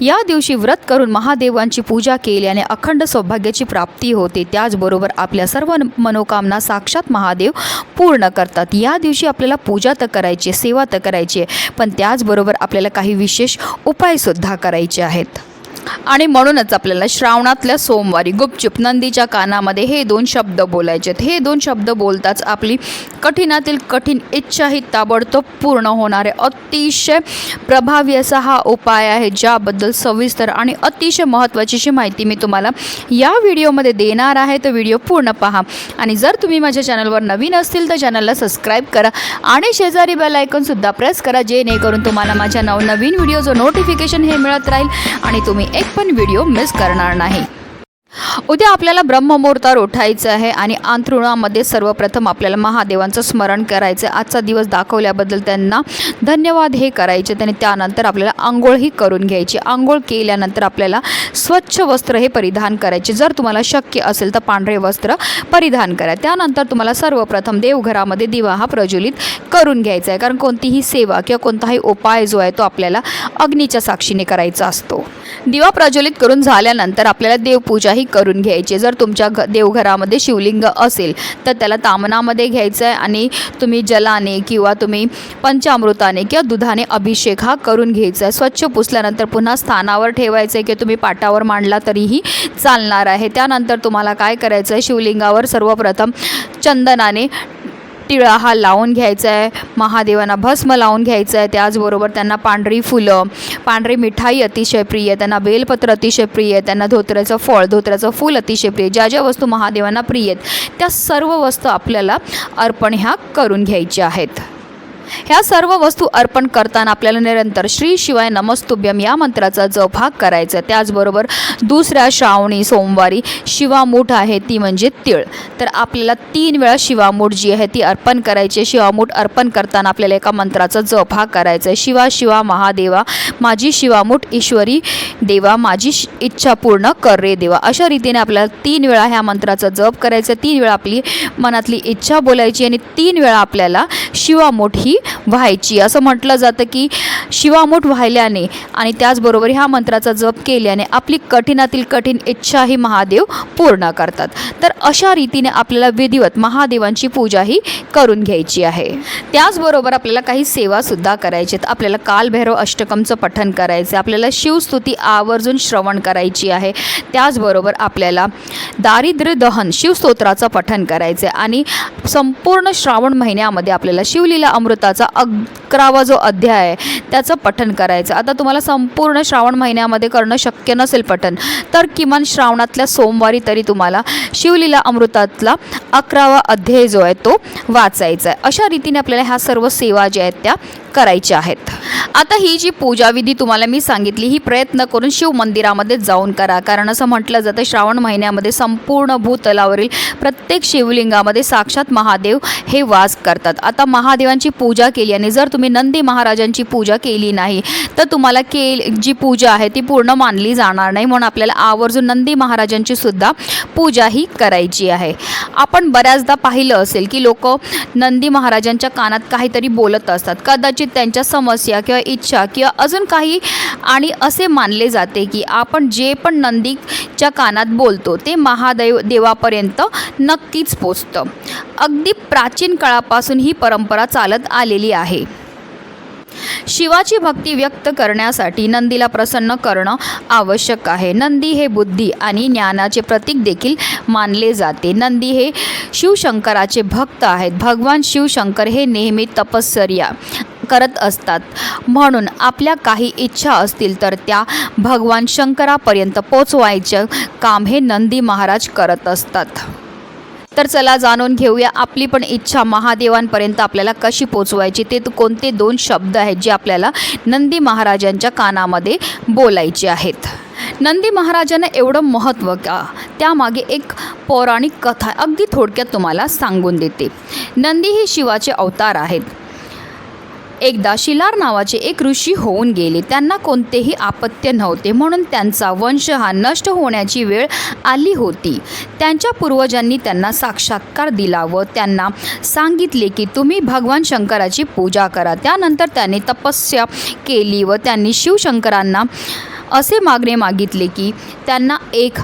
या दिवशी व्रत करून महादेवांची पूजा केल्याने अखंड सौभाग्याची प्राप्ती होते. त्याचबरोबर आपल्या सर्व मनोकामना साक्षात महादेव पूर्ण करतात. या दिवशी आपल्याला पूजा तर करायची सेवा तर करायची आहे पण त्याचबरोबर आपल्याला काही विशेष उपायसुद्धा करायचे आहेत. आणि म्हणूनच आपल्याला श्रावणातल्या सोमवारी गुपचूप नंदीच्या कानामध्ये हे दोन शब्द बोलायचे आहेत. हे दोन शब्द बोलताच आपली कठीणातील कठीण इच्छाही ताबडतोब पूर्ण होणारे अतिशय प्रभावी असा हा उपाय आहे ज्याबद्दल सविस्तर आणि अतिशय महत्त्वाचीशी माहिती मी तुम्हाला या व्हिडिओमध्ये देणार आहे. तर व्हिडिओ पूर्ण पहा. आणि जर तुम्ही माझ्या चॅनलवर नवीन असतील तर चॅनलला सबस्क्राईब करा आणि शेजारी बेल आयकॉनसुद्धा प्रेस करा जेणेकरून तुम्हाला माझ्या नवनवीन व्हिडिओचं नोटिफिकेशन हे मिळत राहील आणि तुम्ही एक पण व्हिडिओ मिस करणार नाही. उद्या आपल्याला ब्रह्ममुहूर्तावर उठायचं आहे आणि अंतरुणामध्ये सर्वप्रथम आपल्याला महादेवांचं स्मरण करायचं आहे. आजचा दिवस दाखवल्याबद्दल त्यांना धन्यवाद हे करायचे. आणि त्यानंतर आपल्याला आंघोळही करून घ्यायची. आंघोळ केल्यानंतर आपल्याला स्वच्छ वस्त्र हे परिधान करायचे. जर तुम्हाला शक्य असेल तर पांढरे वस्त्र परिधान करा. त्यानंतर तुम्हाला सर्वप्रथम देवघरामध्ये दिवा हा प्रज्वलित करून घ्यायचा आहे. कारण कोणतीही सेवा किंवा कोणताही उपाय जो आहे तो आपल्याला अग्नीच्या साक्षीने करायचा असतो. दिवा प्रज्वलित करून झाल्यानंतर आपल्याला देवपूजाही करून करून घ्यायचे. जर तुमच्या घ देवघरामध्ये शिवलिंग असेल तर त्याला तामनामध्ये घ्यायचं आहे आणि तुम्ही जलाने किंवा तुम्ही पंचामृताने किंवा दुधाने अभिषेक हा करून घ्यायचा आहे स्वच्छ पुसल्यानंतर पुन्हा स्थानावर ठेवायचं आहे की तुम्ही पाटावर मांडला तरीही चालणार आहे. त्यानंतर तुम्हाला काय करायचं आहे शिवलिंगावर सर्वप्रथम चंदनाने टिळा हा लावून घ्यायचा आहे महादेवांना भस्म लावून घ्यायचं आहे त्याचबरोबर त्यांना पांढरी फुलं पांढरी मिठाई अतिशय प्रिय आहे त्यांना बेलपत्र अतिशय प्रिय आहे त्यांना धोत्र्याचं फळ धोत्र्याचं फूल अतिशय प्रिय ज्या ज्या वस्तू महादेवांना प्रिय आहेत त्या सर्व वस्तू आपल्याला अर्पण ह्या करून घ्यायच्या आहेत. ह्या सर्व वस्तू अर्पण करताना आपल्याला निरंतर श्री शिवाय नमस्तुभ्यम या मंत्राचा जप हा करायचा आहे. त्याचबरोबर दुसऱ्या श्रावणी सोमवारी शिवामूठ आहे ती म्हणजे तिळ तर आपल्याला तीन वेळा शिवामूठ जी आहे ती अर्पण करायची आहे. शिवामूठ अर्पण करताना आपल्याला एका मंत्राचा जप हा करायचा आहे शिवा शिवा महादेवा माझी शिवामूठ ईश्वरी देवा माझी इच्छा पूर्ण कर रे देवा अशा रीतीने आपल्याला तीन वेळा ह्या मंत्राचा जप करायचा आहे. तीन वेळा आपली मनातली इच्छा बोलायची आणि तीन वेळा आपल्याला शिवामूठ ही व्हायची. असं म्हटलं जातं की शिवामूठ व्हायल्याने आणि त्याचबरोबर ह्या मंत्राचा जप केल्याने आपली कठीणातील कठीण इच्छा ही महादेव पूर्ण करतात. तर अशा रीतीने आपल्याला विधिवत महादेवांची पूजा ही करून घ्यायची आहे. त्याचबरोबर आपल्याला काही सेवासुद्धा करायची आहेत. आपल्याला कालभैरव अष्टकमचं पठन करायचं आहे आपल्याला शिवस्तुती आवर्जून श्रवण करायची आहे. त्याचबरोबर आपल्याला दारिद्र्य दहन शिवस्तोत्राचं पठन करायचं आहे आणि संपूर्ण श्रावण महिन्यामध्ये आपल्याला शिवलीला अमृताचा अकरावा जो अध्याय आहे त्याचं पठन करायचं. आता तुम्हाला संपूर्ण श्रावण महिन्यामध्ये करणं शक्य नसेल पठन तर किमान श्रावणातल्या सोमवारी तरी तुम्हाला शिवलीला अमृतातला अकरावा अध्याय जो आहे तो वाचायचा आहे. अशा रीतीने आपल्याला ह्या सर्व सेवा ज्या आहेत त्या करायचे आहेत. आता ही जी पूजाविधी तुम्हाला मी सांगितली ही प्रयत्न करून शिव मंदिरामध्ये जाऊन करा. कारण असं म्हटलं जातं श्रावण महिन्यामध्ये संपूर्ण भूतलावरील प्रत्येक शिवलिंगामध्ये साक्षात महादेव हे वास करतात. आता महादेवांची पूजा केली आणि जर तुम्ही नंदी महाराजांची पूजा केली नाही तर तुम्हाला के जी पूजा आहे ती पूर्ण मानली जाणार नाही. म्हणून आपल्याला आवर्जून नंदी महाराजांची सुद्धा पूजा ही करायची आहे. आपण बऱ्याचदा पाहिलं असेल की लोक नंदी महाराजांच्या कानात काहीतरी बोलत असतात. कदाचित कदाचित त्यांच्या समस्या किंवा इच्छा किंवा अजून काही आणि असे मानले जाते की आपण जे पण नंदीच्या कानात बोलतो ते महादेव देवापर्यंत नक्कीच पोचतं. अगदी प्राचीन काळापासून ही परंपरा चालत आलेली आहे. शिवाची भक्ती व्यक्त करण्यासाठी नंदीला प्रसन्न करणं आवश्यक आहे. नंदी हे बुद्धी आणि ज्ञानाचे प्रतीक देखील मानले जाते. नंदी हे शिवशंकराचे भक्त आहेत. भगवान शिवशंकर हे नेहमी तपश्चर्या करत असतात. म्हणून आपल्या काही इच्छा असतील तर त्या भगवान शंकरापर्यंत पोचवायचं काम हे नंदी महाराज करत असतात. तर चला जाणून घेऊया आपली पण इच्छा महादेवांपर्यंत आपल्याला कशी पोचवायची? ते कोणते दोन शब्द आहेत जे आपल्याला नंदी महाराजांच्या कानामध्ये बोलायचे आहेत? नंदी महाराजांना एवढं महत्त्व का? त्यामागे एक पौराणिक कथा अगदी थोडक्यात तुम्हाला सांगून देते. नंदी हे शिवाचे अवतार आहेत. एकदा शिलार नावाचे एक ऋषी होऊन गेले. त्यांना कोणतेही आपत्य नव्हते. म्हणून त्यांचा वंश हा नष्ट होण्याची वेळ आली होती. त्यांच्या पूर्वजांनी त्यांना साक्षात्कार दिला व त्यांना सांगितले की तुम्ही भगवान शंकराची पूजा करा. त्यानंतर त्यांनी तपस्या केली व त्यांनी शिवशंकरांना असे मागणे मागितले की त्यांना एक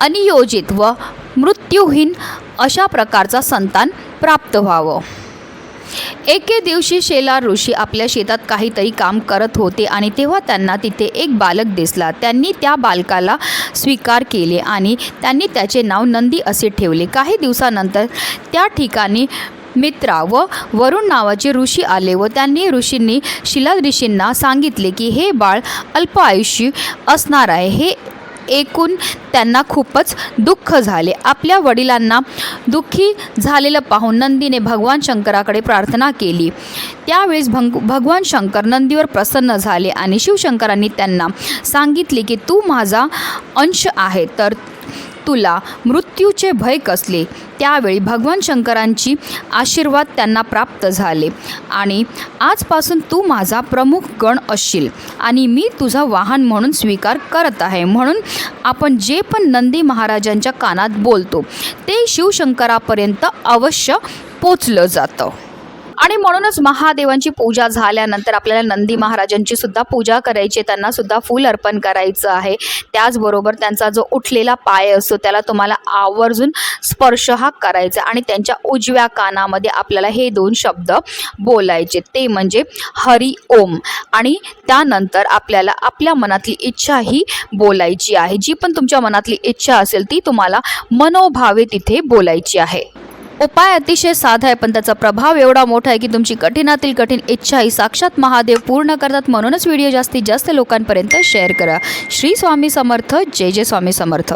अनियोजित व मृत्यूहीन अशा प्रकारचा संतान प्राप्त व्हावं. एके दिवशी शेलार ऋषी आपल्या शेतात काहीतरी काम करत होते आणि तेव्हा त्यांना तिथे एक बालक दिसला. त्यांनी त्या बालकाला स्वीकार केले आणि त्यांनी त्याचे नाव नंदी असे ठेवले. काही दिवसानंतर त्या ठिकाणी मित्रा व वरुण नावाचे ऋषी आले व त्यांनी ऋषींनी शिला ऋषींना सांगितले की हे बाळ अल्प आयुष्य असणार आहे. हे ऐकून त्यांना खूपच दुःख झाले. आपल्या वडिलांना दुःखी झालेलं पाहून नंदीने भगवान शंकराकडे प्रार्थना केली. त्यावेळेस भंग भगवान शंकर नंदीवर प्रसन्न झाले आणि शिवशंकरांनी त्यांना सांगितले की तू माझा अंश आहे तर तुला मृत्यूचे भय कसले? त्यावेळी भगवान शंकरांची आशीर्वाद त्यांना प्राप्त झाले. आणि आजपासून तू माझा प्रमुख गण असशील आणि मी तुझा वाहन म्हणून स्वीकार करत आहे. म्हणून आपण जे पण नंदी महाराजांच्या कानात बोलतो ते शिवशंकरापर्यंत अवश्य पोचलं जातं. आणि म्हणूनच महादेवांची पूजा झाल्यानंतर आपल्याला नंदी महाराजांची सुद्धा पूजा करायची आहे. त्यांना सुद्धा फूल अर्पण करायचं आहे. त्याचबरोबर त्यांचा जो उठलेला पाय असतो त्याला तुम्हाला आवर्जून स्पर्श हा करायचा आणि त्यांच्या उजव्या कानामध्ये आपल्याला हे दोन शब्द बोलायचे. ते म्हणजे हरी ओम. आणि त्यानंतर आपल्याला आपल्या मनातली इच्छा ही बोलायची आहे. जी पण तुमच्या मनातली इच्छा असेल ती तुम्हाला मनोभावे तिथे बोलायची आहे. उपाय अतिशय साधा आहे पण त्याचा प्रभाव एवढा मोठा आहे की तुमची कठीणातील कठीण इच्छा ही साक्षात महादेव पूर्ण करतात. म्हणूनच व्हिडिओ जास्तीत जास्त लोकांपर्यंत शेअर करा. श्री स्वामी समर्थ. जय जय स्वामी समर्थ.